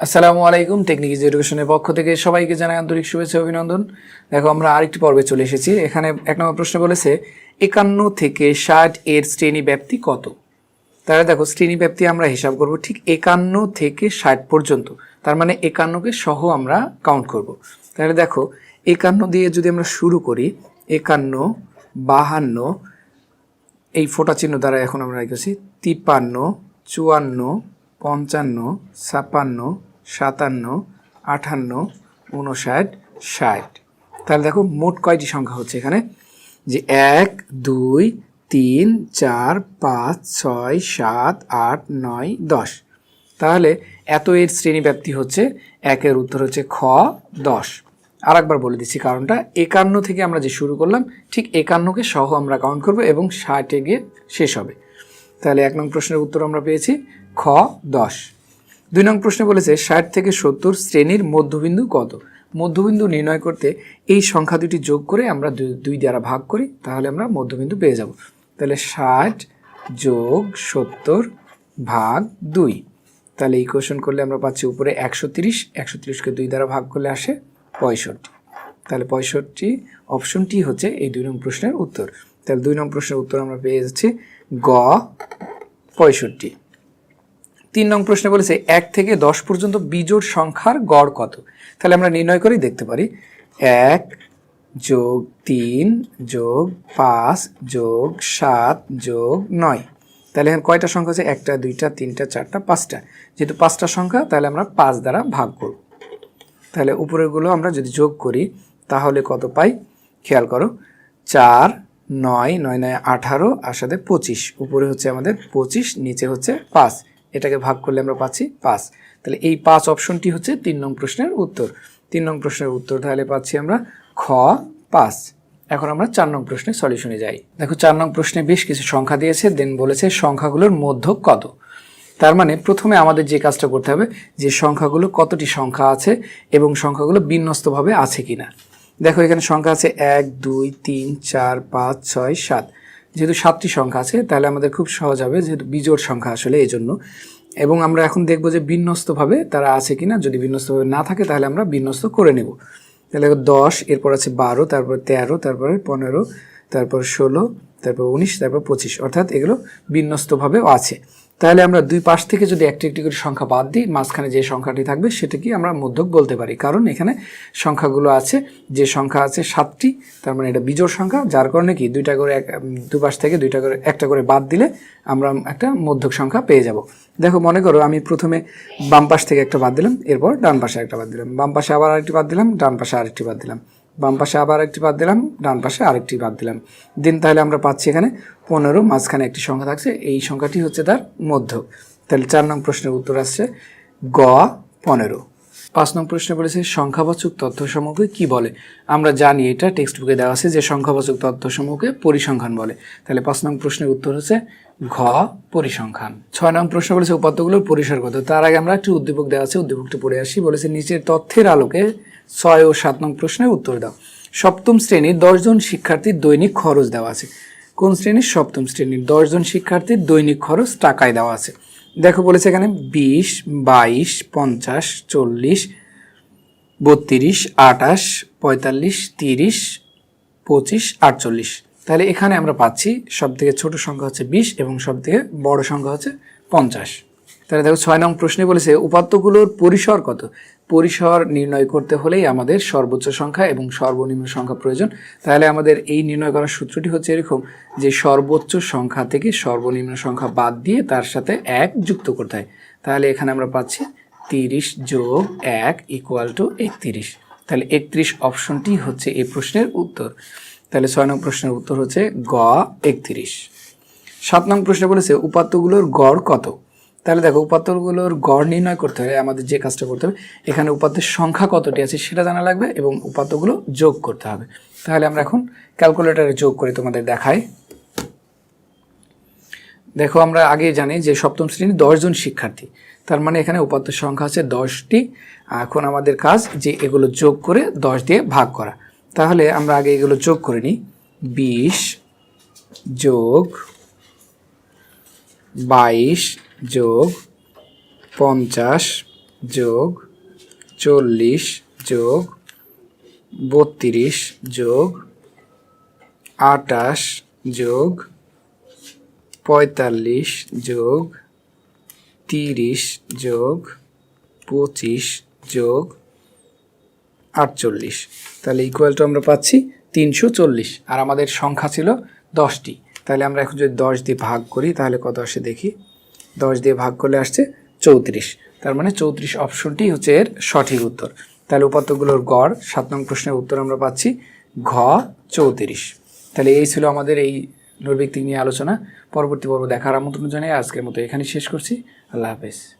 আসসালামু আলাইকুম টেকনিক এডুকেশনের পক্ষ থেকে সবাইকে জানাই আন্তরিক শুভেচ্ছা অভিনন্দন। দেখো, আমরা আরেকটি পর্বে চলে এসেছি। এখানে এক নম্বর প্রশ্ন বলেছে, একান্ন থেকে ষাট এর শ্রেণি ব্যাপ্তি কত? তাহলে দেখো, শ্রেণি ব্যাপ্তি আমরা হিসাব করব ঠিক একান্ন থেকে ষাট পর্যন্ত। তার মানে একান্নকে সহ আমরা কাউন্ট করব। তাহলে দেখো, একান্ন দিয়ে যদি আমরা শুরু করি, একান্ন, বাহান্ন, এই ফোটা চিহ্ন দ্বারা এখন আমরা রেখেছি তিপ্পান্ন, চুয়ান্ন, পঞ্চান্ন, ছাপ্পান্ন সাতান্ন আটান্ন উনষাট, ষাট। তাহলে দেখো মোট কয়টি সংখ্যা হচ্ছে এখানে? যে এক, দুই, তিন, চার, পাঁচ, ছয়, সাত, আট, নয়, দশ। তাহলে এত এর শ্রেণি ব্যাপ্তি হচ্ছে, একের উত্তর হচ্ছে খ, দশ। আর একবার বলে দিচ্ছি কারণটা, একান্ন থেকে আমরা যে শুরু করলাম, ঠিক একান্নকে সহ আমরা কাউন্ট করব এবং ষাটে গিয়ে শেষ হবে। তাহলে এক নং প্রশ্নের উত্তর আমরা পেয়েছি, খ, দশ। দুই নং প্রশ্নে বলেছে, ষাট থেকে সত্তর শ্রেণির মধ্যবিন্দু কত? মধ্যবিন্দু নির্ণয় করতে এই সংখ্যা দুটি যোগ করে আমরা দুই- দ্বারা ভাগ করি, তাহলে আমরা মধ্যবিন্দু পেয়ে যাব। তাহলে ষাট যোগ সত্তর ভাগ দুই। তাহলে এই ইকুয়েশন করলে আমরা পাচ্ছি উপরে একশো তিরিশ, একশো তিরিশকে দুই দ্বারা ভাগ করলে আসে পঁয়ষট্টি। তাহলে পঁয়ষট্টি অপশনটি হচ্ছে এই দুই নং প্রশ্নের উত্তর। তাহলে দুই নং প্রশ্নের উত্তর আমরা পেয়ে যাচ্ছি গ পঁয়ষট্টি। তিন নং প্রশ্নে বলেছে, এক থেকে দশ পর্যন্ত বিজোড় সংখ্যার গড় কত? তাহলে আমরা নির্ণয় করেই দেখতে পারি, এক যোগ তিন যোগ পাঁচ যোগ সাত যোগ নয়। তাহলে এখানে কয়টা সংখ্যা আছে? একটা, দুইটা, তিনটা, চারটা, পাঁচটা। যেহেতু পাঁচটা সংখ্যা, তাহলে আমরা পাঁচ দ্বারা ভাগ করব। তাহলে উপরেরগুলো আমরা যদি যোগ করি, তাহলে কত পাই? খেয়াল করো, চার, নয় নয় নয়, আঠারো, আর সাথে পঁচিশ। উপরে হচ্ছে আমাদের পঁচিশ, নিচে হচ্ছে পাঁচ। এটাকে ভাগ করলে আমরা পাচ্ছি পাঁচ। তাহলে এই পাঁচ অপশনটি হচ্ছে তিন নং প্রশ্নের উত্তর। তিন নং প্রশ্নের উত্তর তাহলে পাচ্ছি আমরা খ পাঁচ। এখন আমরা চার নং প্রশ্নের সলিউশনে যাই। দেখো, চার নং প্রশ্নে বেশ কিছু সংখ্যা দিয়েছে, দেন বলেছে সংখ্যাগুলোর মধ্যক কত? তার মানে প্রথমে আমাদের যে কাজটা করতে হবে, যে সংখ্যাগুলো কতটি সংখ্যা আছে এবং সংখ্যাগুলো বিন্যস্তভাবে আছে কিনা। দেখো, এখানে সংখ্যা আছে এক, দুই, তিন, চার, পাঁচ, ছয়, সাত। যেহেতু সাতটি সংখ্যা আছে, তাহলে আমাদের খুব সহজ হবে যেহেতু বিজোড় সংখ্যা আসলে এই জন্য এবং আমরা এখন দেখব যে বিন্যস্তভাবে তারা আছে কি না যদি বিন্যস্তভাবে না থাকে, তাহলে আমরা বিন্যস্ত করে নেব। তাহলে দশ, এরপর আছে বারো, তারপর তেরো, তারপরে পনেরো, তারপর ষোলো, তারপর উনিশ, তারপর পঁচিশ। অর্থাৎ এগুলো বিন্যস্তভাবেও আছে। তাহলে আমরা দুই পাশ থেকে যদি একটি একটি করে সংখ্যা বাদ দিই, মাঝখানে যে সংখ্যাটি থাকবে সেটাকে আমরা মধ্যক বলতে পারি। কারণ এখানে সংখ্যাগুলো আছে, যে সংখ্যা আছে সাতটি, তার মানে এটা বিজোড় সংখ্যা, যার কারণে কি দুইটা করে এক দুই পাশ থেকে দুইটা করে, একটা করে বাদ দিলে আমরা একটা মধ্যক সংখ্যা পেয়ে যাব। দেখো, মনে করো আমি প্রথমে বাম পাশ থেকে একটা বাদ দিলাম, এরপর ডান পাশে একটা বাদ দিলাম। বাম পাশে আবার আরেকটি বাদ দিলাম, ডান পাশে আরেকটি বাদ দিলাম। বাম পাশে আবার একটি বাদ দিলাম, ডান পাশে আরেকটি বাদ দিলাম। দিন তাহলে আমরা পাচ্ছি এখানে পনেরো, মাঝখানে একটি সংখ্যা থাকছে, এই সংখ্যাটি হচ্ছে তার মধ্য। তাহলে চার নং প্রশ্নের উত্তর আসছে, গ, পনেরো। পাঁচ নং প্রশ্নে বলেছে, সংখ্যাবাচক তথ্যসমূহকে কি বলে? আমরা জানি এটা টেক্সট বুকে দেওয়া আছে যে সংখ্যাবাচক তথ্যসমূহকে পরিসংখ্যান বলে। তাহলে পাঁচ নং প্রশ্নের উত্তর হচ্ছে ঘ, পরিসংখ্যান। ছয় নং প্রশ্ন বলেছে, উপাত্তগুলোর পরিসর কত তার আগে আমরা একটি উদ্দীপক দেওয়া আছে, উদ্দীপকটি পড়ে আসি। বলেছে, নিচের তথ্যের আলোকে ছয় ও সাত নং প্রশ্নের উত্তর দাও। সপ্তম শ্রেণির দশজন শিক্ষার্থীর দৈনিক খরচ দেওয়া আছে। কোন শ্রেণির? সপ্তম শ্রেণির দশজন শিক্ষার্থীর দৈনিক খরচ টাকায় দেওয়া আছে। দেখো বলেছে এখানে বিশ, বাইশ, পঞ্চাশ, চল্লিশ, বত্রিশ আটাশ পঁয়তাল্লিশ, তিরিশ, পঁচিশ, আটচল্লিশ। তাহলে এখানে আমরা পাচ্ছি সব থেকে ছোট সংখ্যা হচ্ছে বিশ এবং সব থেকে বড় সংখ্যা হচ্ছে পঞ্চাশ। তাহলে দেখো ছয় নং প্রশ্নে বলেছে, উপাত্তগুলোর পরিসর কত? পরিসর নির্ণয় করতে হলেই আমাদের সর্বোচ্চ সংখ্যা এবং সর্বনিম্ন সংখ্যা প্রয়োজন। তাহলে আমাদের এই নির্ণয় করার সূত্রটি হচ্ছে এরকম যে সর্বোচ্চ সংখ্যা থেকে সর্বনিম্ন সংখ্যা বাদ দিয়ে তার সাথে এক যুক্ত করতে হয়। তাহলে এখানে আমরা পাচ্ছি তিরিশ যোগ এক ইকুয়াল টু একত্রিশ। তাহলে একত্রিশ অপশনটি হচ্ছে এই প্রশ্নের উত্তর। তাহলে ছয় নং প্রশ্নের উত্তর হচ্ছে গ একত্রিশ। সাত নং প্রশ্নে বলেছে, উপাত্তগুলোর গড় কত? তাহলে দেখো উপাত্তগুলোর গড় নির্ণয় করতে হলে আমাদের যে কাজটা করতে হবে, এখানে উপাত্তের সংখ্যা কতটি আছে সেটা জানা লাগবে এবং উপাত্তগুলো যোগ করতে হবে। তাহলে আমরা এখন ক্যালকুলেটারে যোগ করে তোমাদের দেখাই। দেখো, আমরা আগে জানি যে সপ্তম শ্রেণি দশজন শিক্ষার্থী, তার মানে এখানে উপাত্ত সংখ্যা আছে দশটি। এখন আমাদের কাজ যে এগুলো যোগ করে দশ দিয়ে ভাগ করা। তাহলে আমরা আগে এগুলো যোগ করে নিই। বিশ যোগ বাইশ যোগ পঞ্চাশ যোগ চল্লিশ যোগ বত্রিশ যোগ আটাশ যোগ পঁয়তাল্লিশ যোগ তিরিশ যোগ পঁচিশ যোগ আটচল্লিশ। তাহলে ইকুয়াল টু আমরা পাচ্ছি তিনশো চল্লিশ। আর আমাদের সংখ্যা ছিল দশটি। তাহলে আমরা এখন যদি দশ দিয়ে ভাগ করি, তাহলে কত আসে দেখি? দশ দিয়ে ভাগ করলে আসছে চৌত্রিশ। তার মানে চৌত্রিশ অপশনটি হচ্ছে এর সঠিক উত্তর। তাহলে উপাত্তগুলোর গড়, সাত নং প্রশ্নের উত্তর আমরা পাচ্ছি ঘ চৌত্রিশ। তাহলে এই ছিল আমাদের এই নৈর্ব্যক্তিক নিয়ে আলোচনা। পরবর্তী পর্ব দেখার আমন্ত্রণ জানিয়ে আজকের মতো এখানে শেষ করছি। আল্লাহ হাফেজ।